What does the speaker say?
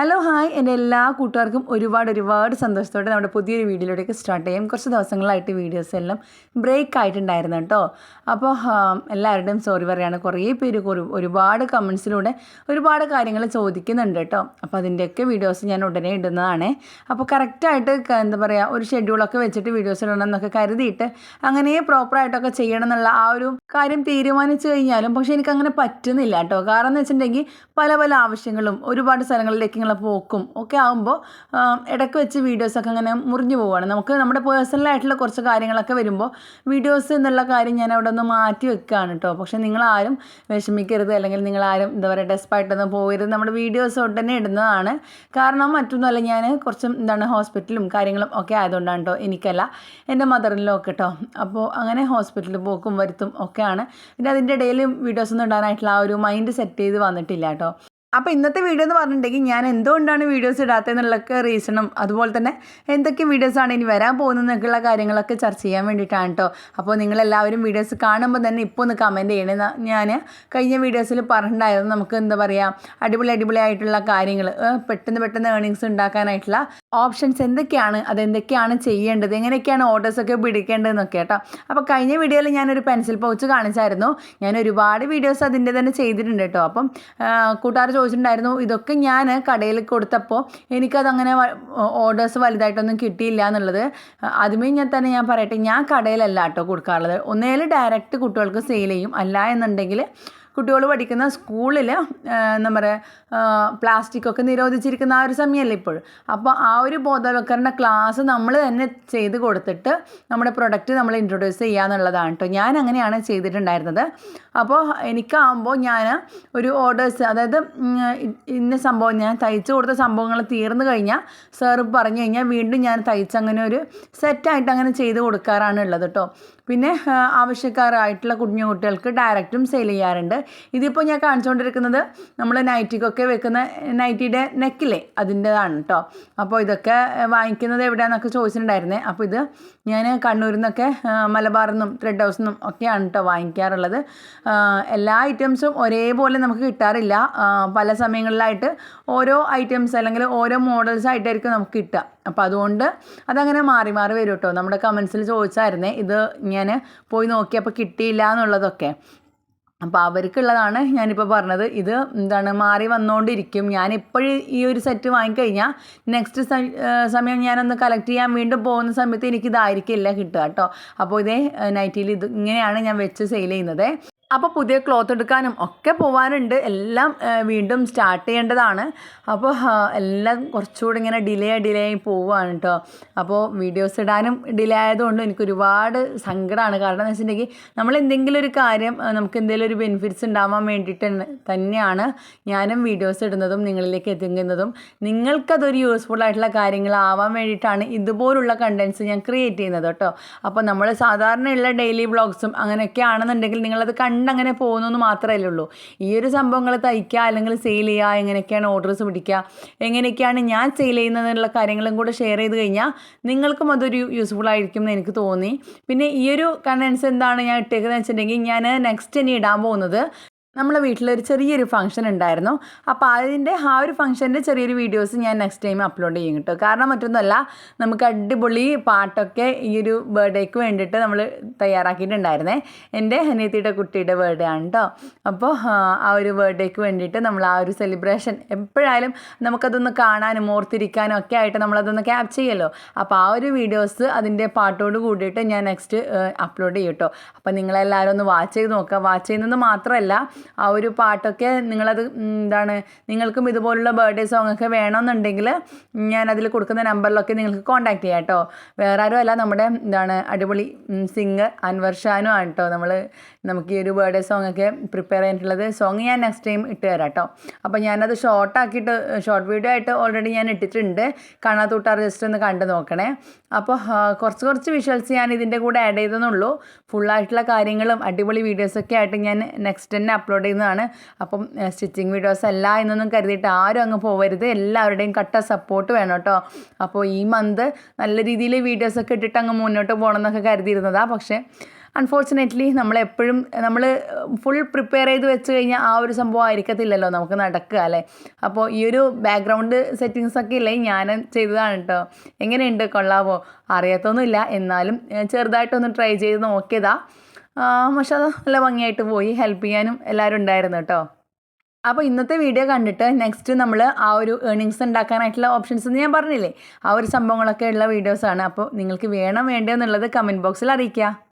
Hello hi എന്റെ എല്ലാ കൂട്ടുകാർക്കും ഒരുപാട് ഒരുപാട് സന്തോഷത്തോടെ നമ്മുടെ പുതിയൊരു വീഡിയോയിലേക്ക് സ്റ്റാർട്ട് ചെയ്യാം. കുറച്ച് ദിവസങ്ങളായിട്ട് വീഡിയോസ് എല്ലാം ബ്രേക്ക് ആയിട്ടുണ്ടായിരുന്നു കേട്ടോ. അപ്പോൾ എല്ലാവരുടെയും സോറി പറയുകയാണ് കുറേ പേര് ഒരു- ഒരുപാട് കമൻസിലൂടെ ഒരുപാട് കാര്യങ്ങൾ ചോദിക്കുന്നുണ്ട് കേട്ടോ. അപ്പോൾ അതിന്റെയൊക്കെ വീഡിയോസ് ഞാൻ ഉടനെ ഇടുന്നതാണ്. അപ്പോൾ കറക്റ്റായിട്ട് എന്താ പറയുക ഒരു ഷെഡ്യൂളൊക്കെ വെച്ചിട്ട് വീഡിയോസ് ഇടണം എന്നൊക്കെ കരുതിയിട്ട് അങ്ങനെ പ്രോപ്പറായിട്ടൊക്കെ ചെയ്യണം എന്നുള്ള ആ ഒരു കാര്യം തീരുമാനിച്ചു കഴിഞ്ഞാലും പക്ഷേ എനിക്കങ്ങനെ പറ്റുന്നില്ല കേട്ടോ. കാരണം എന്ന് വെച്ചിട്ടുണ്ടെങ്കിൽ പല പല ആവശ്യങ്ങളും ഒരുപാട് സ്ഥലങ്ങളിലേക്ക് ഇങ്ങനെ പോക്കും ഒക്കെ ആകുമ്പോൾ ഇടയ്ക്ക് വെച്ച് വീഡിയോസൊക്കെ അങ്ങനെ മുറിഞ്ഞു പോവുകയാണ് നമുക്ക് നമ്മുടെ പേഴ്സണലായിട്ടുള്ള കുറച്ച് കാര്യങ്ങളൊക്കെ വരുമ്പോൾ വീഡിയോസ് എന്നുള്ള കാര്യം ഞാൻ അവിടെ ഒന്ന് മാറ്റി വെക്കുകയാണ് കേട്ടോ പക്ഷേ നിങ്ങളാരും വിഷമിക്കരുത്. അല്ലെങ്കിൽ നിങ്ങളാരും എന്താ പറയുക ഡെസ്പായിട്ടൊന്നും പോകരുത്. നമ്മുടെ വീഡിയോസ് ഉടനെ ഇടുന്നതാണ്. കാരണം മറ്റൊന്നുമല്ല ഞാൻ കുറച്ച് എന്താണ് ഹോസ്പിറ്റലും കാര്യങ്ങളും ഒക്കെ ആയതുകൊണ്ടാണ് കേട്ടോ എനിക്കല്ല എന്റെ മദറിലോ ഒക്കെ കേട്ടോ അപ്പോൾ അങ്ങനെ ഹോസ്പിറ്റലിൽ പോക്കും വരുത്തും ഒക്കെയാണ്. പിന്നെ അതിന്റെ ഇടയിൽ വീഡിയോസ് ഒന്നും ഇടാനായിട്ടുള്ള ആ ഒരു മൈൻഡ് സെറ്റ് ചെയ്ത് വന്നിട്ടില്ല കേട്ടോ അപ്പോൾ ഇന്നത്തെ വീഡിയോ എന്ന് പറഞ്ഞിട്ടുണ്ടെങ്കിൽ ഞാൻ എന്തുകൊണ്ടാണ് വീഡിയോസ് ഇടാത്തതെന്നുള്ളൊക്കെ റീസണും അതുപോലെ തന്നെ എന്തൊക്കെ വീഡിയോസാണ് ഇനി വരാൻ പോകുന്നതെന്നൊക്കെയുള്ള കാര്യങ്ങളൊക്കെ ചർച്ച ചെയ്യാൻ വേണ്ടിയിട്ടാണ് കേട്ടോ അപ്പോൾ നിങ്ങളെല്ലാവരും വീഡിയോസ് കാണുമ്പോൾ തന്നെ ഇപ്പോൾ ഒന്ന് കമന്റ് ചെയ്യണേ. ഞാൻ കഴിഞ്ഞ വീഡിയോസിൽ പറഞ്ഞിട്ടുണ്ടായിരുന്നു നമുക്ക് എന്താ പറയുക അടിപൊളി അടിപൊളി ആയിട്ടുള്ള കാര്യങ്ങൾ പെട്ടെന്ന് പെട്ടെന്ന് ഏണിങ്സ് ഉണ്ടാക്കാനായിട്ടുള്ള ഓപ്ഷൻസ് എന്തൊക്കെയാണ് അതെന്തൊക്കെയാണ് ചെയ്യേണ്ടത് എങ്ങനെയൊക്കെയാണ് ഓർഡേഴ്സൊക്കെ പിടിക്കേണ്ടതെന്നൊക്കെ കേട്ടോ. അപ്പോൾ കഴിഞ്ഞ വീഡിയോയിൽ ഞാനൊരു പെൻസിൽ പൗച്ച് കാണിച്ചായിരുന്നു. ഞാൻ ഒരുപാട് വീഡിയോസ് അതിന്റെ തന്നെ ചെയ്തിട്ടുണ്ട് കേട്ടോ. അപ്പം കൂട്ടുകാർ ചോദിച്ചിട്ടുണ്ടായിരുന്നു ഇതൊക്കെ ഞാൻ കടയിൽ കൊടുത്തപ്പോൾ എനിക്കതങ്ങനെ ഓർഡേഴ്സ് വലുതായിട്ടൊന്നും കിട്ടിയില്ല എന്നുള്ളത്. ആദ്യമേ ഞാൻ തന്നെ ഞാൻ പറയട്ടെ ഞാൻ കടയിലല്ല കേട്ടോ കൊടുക്കാറുള്ളത്. ഒന്നേൽ ഡയറക്റ്റ് കുട്ടികൾക്ക് സെയിൽ ചെയ്യും. അല്ല എന്നുണ്ടെങ്കിൽ കുട്ടികൾ പഠിക്കുന്ന സ്കൂളിൽ എന്താ പറയുക പ്ലാസ്റ്റിക് ഒക്കെ നിരോധിച്ചിരിക്കുന്ന ആ ഒരു സമയമല്ലേ ഇപ്പോൾ? അപ്പോൾ ആ ഒരു ബോധവൽക്കരണ ക്ലാസ് നമ്മൾ തന്നെ ചെയ്ത് കൊടുത്തിട്ട് നമ്മുടെ പ്രൊഡക്റ്റ് നമ്മൾ ഇൻട്രൊഡ്യൂസ് ചെയ്യുക എന്നുള്ളതാണ് കേട്ടോ. ഞാൻ അങ്ങനെയാണ് ചെയ്തിട്ടുണ്ടായിരുന്നത്. അപ്പോൾ എനിക്കാകുമ്പോൾ ഞാൻ ഒരു ഓർഡേഴ്സ് അതായത് ഇന്ന സംഭവം ഞാൻ തയ്ച്ചു കൊടുത്ത സംഭവങ്ങൾ തീർന്നു കഴിഞ്ഞാൽ സാറ് പറഞ്ഞു കഴിഞ്ഞാൽ വീണ്ടും ഞാൻ തയ്ച്ച് അങ്ങനെ ഒരു സെറ്റായിട്ട് അങ്ങനെ ചെയ്ത് കൊടുക്കാറാണ് ഉള്ളത് കേട്ടോ. പിന്നെ ആവശ്യക്കാരായിട്ടുള്ള കുഞ്ഞു കുട്ടികൾക്ക് ഡയറക്റ്റും സെയിൽ ചെയ്യാറുണ്ട്. ഇതിപ്പോൾ ഞാൻ കാണിച്ചുകൊണ്ടിരിക്കുന്നത് നമ്മൾ നൈറ്റിക്കൊക്കെ വെക്കുന്ന നൈറ്റിയുടെ നെക്കിലേ അതിന്റെതാണ് കേട്ടോ അപ്പോൾ ഇതൊക്കെ വാങ്ങിക്കുന്നത് എവിടെയാണെന്നൊക്കെ ചോദിച്ചിട്ടുണ്ടായിരുന്നേ. അപ്പോൾ ഇത് ഞാൻ കണ്ണൂരിൽ നിന്നൊക്കെ മലബാറിൽ നിന്നും ത്രെഡ് ഹൗസിൽ നിന്നും ഒക്കെയാണ് കേട്ടോ വാങ്ങിക്കാറുള്ളത്. എല്ലാ ഐറ്റംസും ഒരേപോലെ നമുക്ക് കിട്ടാറില്ല. പല സമയങ്ങളിലായിട്ട് ഓരോ ഐറ്റംസ് അല്ലെങ്കിൽ ഓരോ മോഡൽസ് ആയിട്ടായിരിക്കും നമുക്ക് കിട്ടുക. അപ്പോൾ അതുകൊണ്ട് അതങ്ങനെ മാറി മാറി വരും കേട്ടോ നമ്മുടെ കമൻസിൽ ചോദിച്ചായിരുന്നേ ഇത് ഞാൻ പോയി നോക്കിയപ്പോൾ കിട്ടിയില്ല എന്നുള്ളതൊക്കെ. അപ്പോൾ അവർക്കുള്ളതാണ് ഞാനിപ്പോൾ പറഞ്ഞത്. ഇത് എന്താണ് മാറി വന്നുകൊണ്ടിരിക്കും ഞാൻ ഇപ്പോഴും ഈ ഒരു സെറ്റ് വാങ്ങിക്കഴിഞ്ഞാൽ നെക്സ്റ്റ് സമയം ഞാനൊന്ന് കളക്ട് ചെയ്യാൻ വീണ്ടും പോകുന്ന സമയത്ത് എനിക്ക് ഇതായിരിക്കില്ല കിട്ടുക കേട്ടോ അപ്പോൾ ഇതേ നൈറ്റിയിൽ ഇത് ഇങ്ങനെയാണ് ഞാൻ വെച്ച് സെയിൽ ചെയ്യുന്നത്. അപ്പോൾ പുതിയ ക്ലോത്ത് എടുക്കാനും ഒക്കെ പോകാനുണ്ട് എല്ലാം വീണ്ടും സ്റ്റാർട്ട് ചെയ്യേണ്ടതാണ്. അപ്പോൾ എല്ലാം കുറച്ചുകൂടി ഇങ്ങനെ ഡിലേ ഡിലേ ആയി പോവുകയാണ് കേട്ടോ അപ്പോൾ വീഡിയോസ് ഇടാനും ഡിലേ ആയതുകൊണ്ട് എനിക്ക് ഒരുപാട് സങ്കടമാണ് കാരണം എന്ന് വെച്ചിട്ടുണ്ടെങ്കിൽ നമ്മൾ എന്തെങ്കിലും ഒരു കാര്യം നമുക്ക് എന്തെങ്കിലും ഒരു ബെനിഫിറ്റ്സ് ഉണ്ടാവാൻ വേണ്ടിയിട്ട് തന്നെയാണ് ഞാനും വീഡിയോസ് ഇടുന്നതും നിങ്ങളിലേക്ക് എത്തിക്കുന്നതും. നിങ്ങൾക്കതൊരു യൂസ്ഫുൾ ആയിട്ടുള്ള കാര്യങ്ങളാവാൻ വേണ്ടിയിട്ടാണ് ഇതുപോലുള്ള കണ്ടൻസ് ഞാൻ ക്രിയേറ്റ് ചെയ്യുന്നത് കേട്ടോ അപ്പോൾ നമ്മൾ സാധാരണയുള്ള ഡെയിലി വ്ളോഗ്സും അങ്ങനെയൊക്കെ ആണെന്നുണ്ടെങ്കിൽ നിങ്ങളത് കണ്ടങ്ങനെ പോകുന്നു മാത്രമല്ലേ ഉള്ളൂ ഈ ഒരു സംഭവങ്ങൾ തയ്ക്കുക അല്ലെങ്കിൽ സെയിൽ ചെയ്യുക എങ്ങനെയൊക്കെയാണ് ഓർഡേഴ്സ് പിടിക്കുക എങ്ങനെയൊക്കെയാണ് ഞാൻ സെയിൽ ചെയ്യുന്നതിനുള്ള കാര്യങ്ങളും കൂടെ ഷെയർ ചെയ്ത് കഴിഞ്ഞാൽ നിങ്ങൾക്കും അതൊരു യൂസ്ഫുൾ ആയിരിക്കും എന്ന് എനിക്ക് തോന്നി. പിന്നെ ഈ ഒരു കണ്ടൻസ് എന്താണ് ഞാൻ ഇട്ടേക്കുന്നത് വെച്ചിട്ടുണ്ടെങ്കിൽ ഞാൻ നെക്സ്റ്റ് ഇനി ഇടാൻ പോകുന്നത് നമ്മളെ വീട്ടിലൊരു ചെറിയൊരു ഫംഗ്ഷൻ ഉണ്ടായിരുന്നു. അപ്പോൾ അതിന്റെ ആ ഒരു ഫംഗ്ഷന്റെ ചെറിയൊരു വീഡിയോസ് ഞാൻ നെക്സ്റ്റ് ടൈം അപ്ലോഡ് ചെയ്യും കേട്ടോ. കാരണം മറ്റൊന്നുമല്ല നമുക്ക് അടിപൊളി പാട്ടൊക്കെ ഈ ഒരു ബർത്ത്ഡേക്ക് വേണ്ടിയിട്ട് നമ്മൾ തയ്യാറാക്കിയിട്ടുണ്ടായിരുന്നേ. എന്റെ അനിയത്തിയുടെ കുട്ടിയുടെ ബർത്ത്ഡേ ആണ് കേട്ടോ അപ്പോൾ ആ, ഒരു ബർത്ത്ഡേക്ക് വേണ്ടിയിട്ട് നമ്മൾ ആ ഒരു സെലിബ്രേഷൻ എപ്പോഴായാലും നമുക്കതൊന്ന് കാണാനും ഓർത്തിരിക്കാനും ഒക്കെ ആയിട്ട് നമ്മളതൊന്ന് ക്യാപ്ചർ ചെയ്യല്ലോ അപ്പോൾ ആ ഒരു വീഡിയോസ് അതിന്റെ പാട്ടോട് കൂടിയിട്ട് ഞാൻ നെക്സ്റ്റ് അപ്ലോഡ് ചെയ്യും കേട്ടോ അപ്പോൾ നിങ്ങളെല്ലാവരും ഒന്ന് വാച്ച് ചെയ്ത് നോക്കുക. വാച്ച് ചെയ്യുന്നത് മാത്രമല്ല ആ ഒരു പാട്ടൊക്കെ നിങ്ങളത് എന്താണ് നിങ്ങൾക്കും ഇതുപോലുള്ള ബർത്ത്ഡേ ഒക്കെ വേണമെന്നുണ്ടെങ്കിൽ ഞാൻ അതിൽ കൊടുക്കുന്ന നമ്പറിലൊക്കെ നിങ്ങൾക്ക് കോൺടാക്ട് ചെയ്യാം കേട്ടോ. വേറെ ആരും അല്ല നമ്മുടെ എന്താണ് അടിപൊളി സിംഗർ അൻവർ ഷാനും ആണ് കേട്ടോ. നമ്മൾ നമുക്ക് ഈ ഒരു ബർത്ത്ഡേ ഒക്കെ പ്രിപ്പയർ ചെയ്തിട്ടുള്ളത്. സോങ് ഞാൻ നെക്സ്റ്റ് ടൈം ഇട്ട് തരാം കേട്ടോ. അപ്പോൾ ഞാനത് ഷോർട്ടാക്കിയിട്ട് ഷോർട്ട് വീഡിയോ ആയിട്ട് ഓൾറെഡി ഞാൻ ഇട്ടിട്ടുണ്ട്. കാണാത്തൂട്ടാർ ജസ്റ്റ് ഒന്ന് കണ്ടു നോക്കണേ. അപ്പോൾ കുറച്ച് കുറച്ച് വിഷ്വൽസ് ഞാൻ ഇതിന്റെ കൂടെ ആഡ് ചെയ്തെന്നുള്ളൂ. ഫുള്ളായിട്ടുള്ള കാര്യങ്ങളും അടിപൊളി വീഡിയോസൊക്കെ ആയിട്ട് ഞാൻ നെക്സ്റ്റ് തന്നെ അപ്ലോഡ് ചെയ്യുന്നതാണ്. അപ്പം സ്റ്റിച്ചിങ് വീഡിയോസ് അല്ല എന്നൊന്നും കരുതിയിട്ട് ആരും അങ്ങ് പോകരുത് എല്ലാവരുടെയും കട്ട സപ്പോർട്ട് വേണം കേട്ടോ. അപ്പോൾ ഈ മന്ത് നല്ല രീതിയിൽ വീഡിയോസൊക്കെ ഇട്ടിട്ട് അങ്ങ് മുന്നോട്ട് പോകണം എന്നൊക്കെ കരുതിയിരുന്നതാണ് പക്ഷേ അൺഫോർച്ചുനേറ്റ്ലി നമ്മളെപ്പോഴും നമ്മൾ ഫുൾ പ്രിപ്പയർ ചെയ്ത് വെച്ച് കഴിഞ്ഞാൽ ആ ഒരു സംഭവം ആയിരിക്കത്തില്ലല്ലോ നമുക്ക് നടക്കുക അല്ലേ? അപ്പോൾ ഈ ഒരു ബാക്ക്ഗ്രൗണ്ട് സെറ്റിങ്സ് ഒക്കെ ഇല്ലേ ഞാൻ ചെയ്തതാണ് കേട്ടോ. എങ്ങനെയുണ്ട് കൊള്ളാവോ? അറിയാത്തൊന്നുമില്ല. എന്നാലും ചെറുതായിട്ടൊന്ന് ട്രൈ ചെയ്ത് നോക്കിയതാ. പക്ഷെ അത് നല്ല ഭംഗിയായിട്ട് പോയി. ഹെൽപ്പ് ചെയ്യാനും എല്ലാവരും ഉണ്ടായിരുന്നു കേട്ടോ. അപ്പോൾ ഇന്നത്തെ വീഡിയോ കണ്ടിട്ട് നെക്സ്റ്റ് നമ്മൾ ആ ഒരു ഏണിങ്സ് ഉണ്ടാക്കാനായിട്ടുള്ള ഓപ്ഷൻസ് എന്ന് ഞാൻ പറഞ്ഞില്ലേ? ആ ഒരു സംഭവങ്ങളൊക്കെ ഉള്ള വീഡിയോസാണ് അപ്പോൾ നിങ്ങൾക്ക് വേണം വേണ്ടതെന്നുള്ളത് കമന്റ് ബോക്സിൽ അറിയിക്കുക.